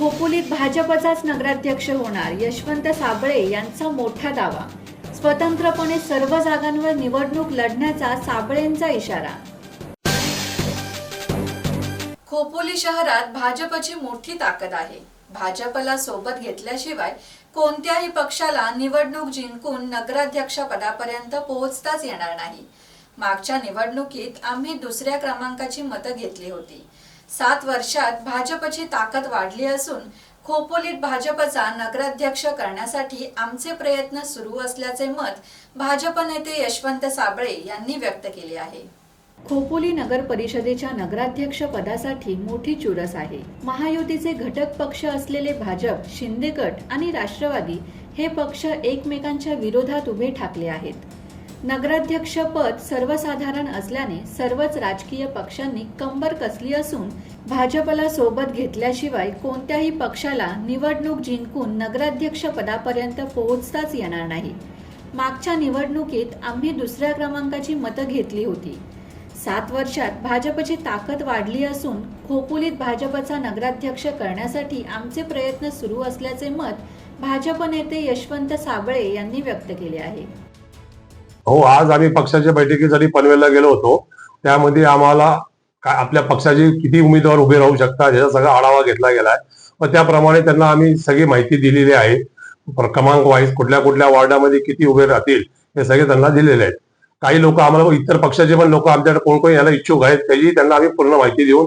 खोपोलीत भाजपचाच नगराध्यक्ष होणार यशवंत साबळे यांचा मोठा दावा. स्वतंत्रपणे सर्व जागांवर निवडणूक लढण्याचा साबळेंचा इशारा. खोपोली शहरात भाजपची मोठी ताकद आहे. भाजपला सोबत घेतल्याशिवाय कोणत्याही पक्षाला निवडणूक जिंकून नगराध्यक्षपदापर्यंत पोहोचताच येणार नाही. मागच्या निवडणुकीत आम्ही दुसऱ्या क्रमांकाची मतं घेतली होती. सात वर्षात भाजपची ताकद वाढली असून खोपोलीत भाजपचा नगराध्यक्ष करण्यासाठी आमचे प्रयत्न सुरू असल्याचे मत भाजप नेते यशवंत साबळे यांनी व्यक्त केले आहे. खोपोली नगर परिषदेच्या नगराध्यक्ष पदासाठी मोठी चुरस आहे. महायुतीचे घटक पक्ष असलेले भाजप शिंदे गट आणि राष्ट्रवादी हे पक्ष एकमेकांच्या विरोधात उभे ठाकले आहेत. नगराध्यक्षपद सर्वसाधारण असल्याने सर्वच राजकीय पक्षांनी कंबर कसली असून भाजपला सोबत घेतल्याशिवाय कोणत्याही पक्षाला निवडणूक जिंकून नगराध्यक्ष पदापर्यंत पोहोचताच येणार नाही. मागच्या निवडणुकीत आम्ही दुसऱ्या क्रमांकाची मतं घेतली होती. सात वर्षात भाजपची ताकद वाढली असून खोपोलीत भाजपचा नगराध्यक्ष करण्यासाठी आमचे प्रयत्न सुरू असल्याचे मत भाजप नेते यशवंत साबळे यांनी व्यक्त केले आहे. हो आज आम्ही पक्षाच्या बैठकीसाठी पनवेलला गेलो होतो. त्यामध्ये आम्हाला काय आपल्या पक्षाचे किती उमेदवार उभे राहू शकतात याचा सगळा आढावा घेतला गेलाय. व त्याप्रमाणे त्यांना आम्ही सगळी माहिती दिलेली आहे. क्रमांक वाईज कुठल्या कुठल्या वॉर्डामध्ये किती उभे राहतील हे सगळे त्यांना दिलेले आहेत. काही लोक आम्हाला इतर पक्षाचे पण लोक आमच्याकडे कोण कोण यायला इच्छुक आहेत त्याची त्यांना आम्ही पूर्ण माहिती देऊन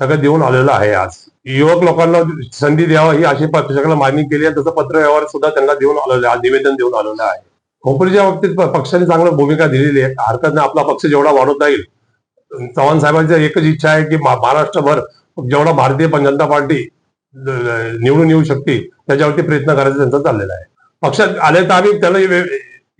सगळं देऊन आलेलं आहे आज. युवक लोकांना संधी द्यावा ही अशी पक्षाला मागणी केली आहे. तसं पत्र व्यवहार सुद्धा त्यांना देऊन आलेलं आहे आज निवेदन देऊन आलेलं आहे. खोपरीच्या बाबतीत पक्षाने चांगली भूमिका दिलेली आहे. हरकत नाही आपला पक्ष जेवढा वाढवता येईल चव्हाण साहेबांची एकच इच्छा आहे की महाराष्ट्रभर जेवढा भारतीय पण जनता पार्टी निवडून येऊ शकते त्याच्यावरती प्रयत्न करायचा त्यांचा चाललेला आहे. पक्षात आले तर आम्ही त्याला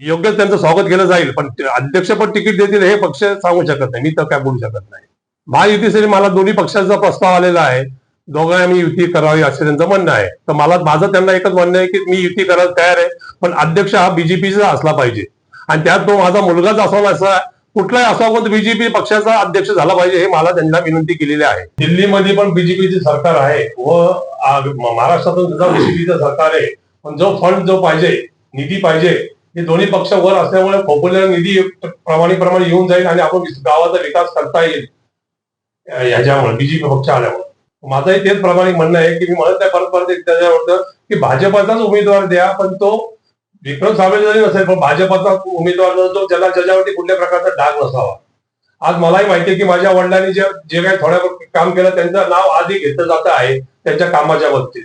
योग्य त्यांचं स्वागत केलं जाईल पण अध्यक्षपद तिकीट देतील हे पक्ष सांगू शकत नाही. मी तर काय बोलू शकत नाही. महायुतीसाठी मला दोन्ही पक्षांचा प्रस्ताव आलेला आहे. दोघांनी आम्ही युती करावी असे त्यांचं म्हणणं आहे. तर मला माझं त्यांना एकच म्हणणं आहे की मी युती करायला तयार आहे पण अध्यक्ष हा बीजेपीचा असला पाहिजे. आणि त्यात तो माझा मुलगाच असावा असा कुठलाही असावा पण बीजेपी पक्षाचा अध्यक्ष झाला पाहिजे हे मला त्यांना विनंती केलेली आहे. दिल्लीमध्ये पण बीजेपीचे सरकार आहे व महाराष्ट्रातून सुद्धा बीजेपीचं सरकार आहे. पण जो फंड जो पाहिजे निधी पाहिजे हे दोन्ही पक्ष वर असल्यामुळे खोपोलीला निधी प्रमाणे प्रमाणे येऊन जाईल आणि आपण गावाचा विकास करता येईल. याच्यामुळे ह्याच्यामुळे बीजेपी पक्ष आल्यामुळे. माझंही तेच प्रामाणिक म्हणणं आहे की मी म्हणत नाही परत परत एक त्याच्यावर की भाजपाचाच उमेदवार द्या पण तो विक्रम साबळे जरी नसेल पण भाजपाचा उमेदवार जो ज्याला ज्याच्यावरती कुठल्या प्रकारचा डाग नसावा. आज मलाही माहिती आहे की माझ्या वडिलांनी जे जे काही थोड्या काम केलं त्यांचं नाव आधी घेतलं जात आहे त्यांच्या कामाच्या बाबतीत.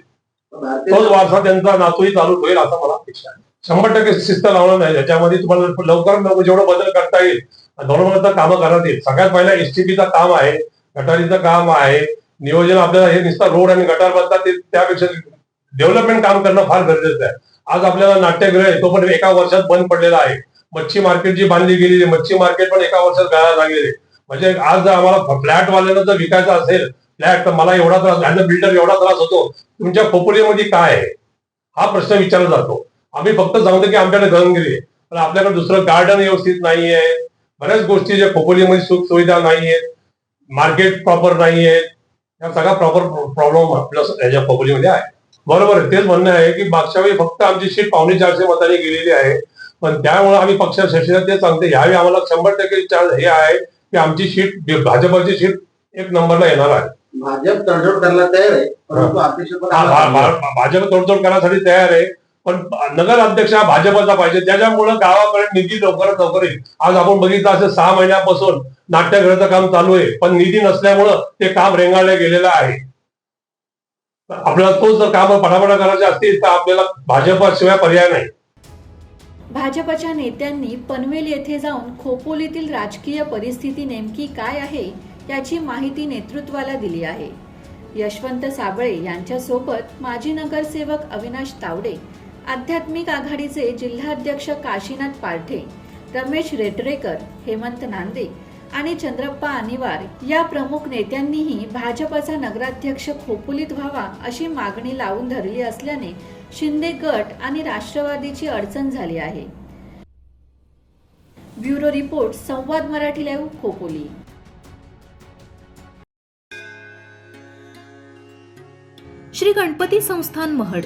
तोच वारसा त्यांचा नातूही चालू होईल असं मला अपेक्षा आहे. शंभर टक्के शिस्त लावणार नाही त्याच्यामध्ये तुम्हाला लवकरात लवकर जेवढं बदल करता येईल धोरणता कामं करण्यात येईल. सगळ्यात पहिला एसटीपीचं काम आहे गटारीचं काम आहे नियोजन आपल्याला हे नुसतं रोड आणि गटार बांधतात ते त्यापेक्षा डेव्हलपमेंट काम करणं फार गरजेचं आहे. आज आपल्याला नाट्यगृह आहे तो पण एका वर्षात बंद पडलेला आहे. मच्छी मार्केट जी बांधली गेलेली मच्छी मार्केट पण एका वर्षात गाळा लागलेले म्हणजे आज जर आम्हाला फ्लॅटवाल्यानं जर विकायचा असेल फ्लॅट तर मला एवढा त्रास ॲज अ बिल्डर एवढा त्रास होतो तुमच्या खोपडीमध्ये काय आहे? हा प्रश्न विचारला जातो. आम्ही फक्त सांगतो की आमच्याकडे गंगगिरी आहे पण आपल्याकडे दुसरं गार्डन व्यवस्थित नाहीये. बऱ्याच गोष्टी ज्या खोपोलीमध्ये सुख सुविधा नाहीयेत मार्केट प्रॉपर नाहीये सगळा प्रॉपर प्रॉब्लेम आपल्या याच्या खोपोलीमध्ये आहे. बरोबर आहे. तेच म्हणणं आहे की मागच्या वेळी फक्त आमची सीट पावणे चारशे मतांनी गेलेली आहे. पण त्यामुळे आम्ही पक्ष शिवसेना ते सांगते ह्यावेळी आम्हाला शंभर टक्के चान्स हे आहे की आमची सीट भाजपची सीट एक नंबरला येणार आहे. भाजप तडजोड करायला तयार आहे भाजप तोडतोड करण्यासाठी तयार आहे. पण नगर अध्यक्ष हा भाजपचा पाहिजे. त्याच्यामुळे गावाकडे निधी लवकरात लवकर येईल. आज आपण बघितलं असं सहा महिन्यापासून नाट्यगृहाचं काम चालू आहे. पण निधी नसल्यामुळं ते काम रेंगाळलं गेलेलं आहे. आपल्याला तो जर काम पटापटा करायचे असतील तर आपल्याला भाजपाशिवाय पर्याय नाही. भाजपच्या नेत्यांनी पनवेल येथे जाऊन खोपोलीतील राजकीय परिस्थिती नेमकी काय आहे याची माहिती नेतृत्वाला दिली आहे. यशवंत साबळे यांच्यासोबत माजी नगरसेवक अविनाश तावडे आध्यात्मिक आघाडीचे जिल्हाध्यक्ष काशीनाथ पालठे रमेश रेटरेकर हेमंत नांदे आणि चंद्रप्पा अनिवार या प्रमुख नेत्यांनीही भाजपचा नगराध्यक्ष खोपुलीत व्हावा अशी मागणी लावून धरली असल्याने शिंदे गट आणि राष्ट्रवादीची अडचण झाली आहे. Bureau report Samvad Marathi live Khopoli. Shri Ganpati Sansthan Mahad.